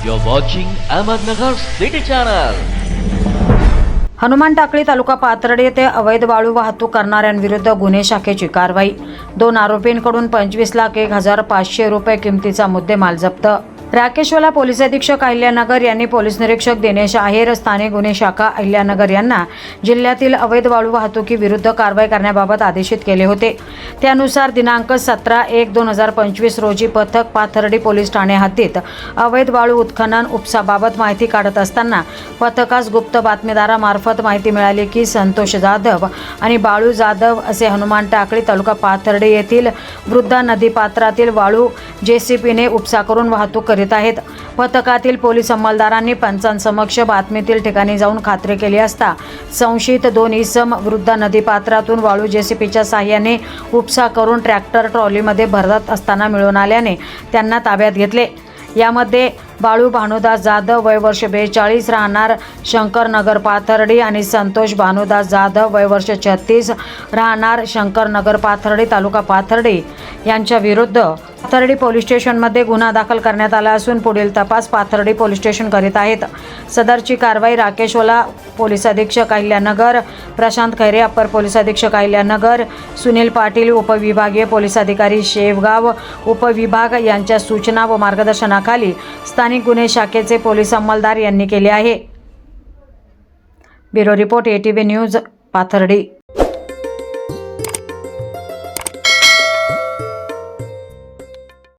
You're watching Ahmednagar City Channel. Hanuman Takli तालुका पाथर्डी येथे अवैध वाळू वाहतूक करणाऱ्यांविरुद्ध गुन्हे शाखेची कारवाई दोन आरोपींकडून पंचवीस लाख एक हजार पाचशे रुपये किमतीचा मुद्देमाल जप्त राकेशवाला पोलीस अधीक्षक अहिल्यानगर यांनी पोलीस निरीक्षक दिनेश आहेर स्थानिक गुन्हे शाखा अहिल्यानगर यांना जिल्ह्यातील अवैध वाळू वाहतुकीविरुद्ध कारवाई करण्याबाबत आदेशित केले होते. त्यानुसार दिनांक सतरा एक दोन हजार पंचवीस रोजी पथक पाथर्डी पोलीस ठाणे हद्दीत अवैध वाळू उत्खनन उपसाबाबत माहिती काढत असताना पथकास गुप्त बातमीदारामार्फत माहिती मिळाली की संतोष जाधव आणि बाळू जाधव असे हनुमान टाकळी तालुका पाथर्डी येथील वृद्धा नदी पात्रातील वाळू जेसीपीने उपसा करून वाहतूक करीत आहेत. पथकातील पोलीस अंमलदारांनी पंचांसमक्ष बातमीतील ठिकाणी जाऊन खात्री केली असता संशयित दोन इसम वृद्ध नदीपात्रातून वाळू जेसीपीच्या साह्याने उपसा करून ट्रॅक्टर ट्रॉलीमध्ये भरत असताना मिळून आल्याने त्यांना ताब्यात घेतले. यामध्ये बाळू भानुदास जाधव वय वर्ष बेचाळीस राहणार शंकरनगर पाथर्डी आणि संतोष भानुदास जाधव वय वर्ष छत्तीस राहणार शंकरनगर पाथर्डी तालुका पाथर्डी यांच्या विरुद्ध पाथर्डी पोलीस स्टेशनमध्ये गुन्हा दाखल करण्यात आला असून पुढील तपास पाथर्डी पोलीस स्टेशन करीत आहेत. सदरची कारवाई राकेशवाला पोलीस अधीक्षक अहिल्यानगर प्रशांत खैरे अप्पर पोलीस अधीक्षक अहिल्यानगर सुनील पाटील उपविभागीय पोलीस अधिकारी शेवगाव उपविभाग यांच्या सूचना व मार्गदर्शनाखाली स्थानिक गुन्हे शाखेचे पोलीस अंमलदार यांनी केले आहे. Bureau report A ATV news Pathardi.